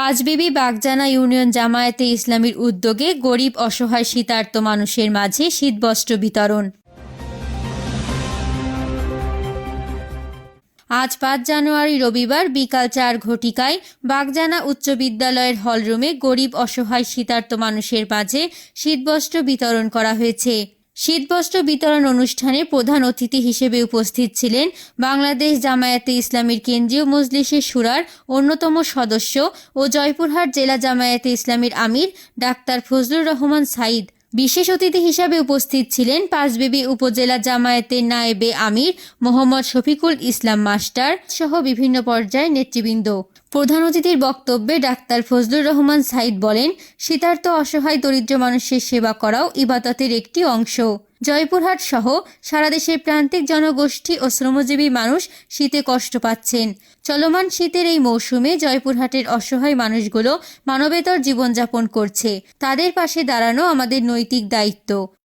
Panchbibi Bagjana union জামায়াতে ইসলামীর উদ্যোগে গরিব অসহায় শীতার্ত মানুষের মাঝে শীতবস্ত্র বিতরণ। আজ পাঁচ জানুয়ারি রবিবার বিকাল চার ঘটিকায় বাগজানা উচ্চ বিদ্যালয়ের হলরুমে গরিব অসহায় শীতার্ত মানুষের মাঝে শীতবস্ত্র বিতরণ করা হয়েছে। শীতবস্ত্র বিতরণ অনুষ্ঠানে প্রধান অতিথি হিসেবে উপস্থিত ছিলেন বাংলাদেশ জামায়াতে ইসলামীর কেন্দ্রীয় মজলিসের সুরার অন্যতম সদস্য ও জয়পুরহাট জেলা জামায়াতে ইসলামীর আমির ডাক্তার ফজলুর রহমান সাইদ বিশেষ অতিথি হিসাবে উপস্থিত ছিলেন পাঁচবিবি উপজেলা জামায়াতের নায়েবে আমির মোহাম্মদ শফিকুল ইসলাম মাস্টার সহ বিভিন্ন পর্যায়ের নেতৃবৃন্দ। প্রধান অতিথির বক্তব্যে ডাক্তার ফজলুর রহমান সাইদ বলেন শীতার্ত অসহায় দরিদ্র মানুষের সেবা করাও ইবাদতের একটি অংশ। জয়পুরহাট সহ সারা দেশের প্রান্তিক জনগোষ্ঠী ও শ্রমজীবী মানুষ শীতে কষ্ট পাচ্ছেন। চলমান শীতের এই মৌসুমে জয়পুরহাটের অসহায় মানুষগুলো মানবেতর জীবনযাপন করছে। তাদের পাশে দাঁড়ানো আমাদের নৈতিক দায়িত্ব।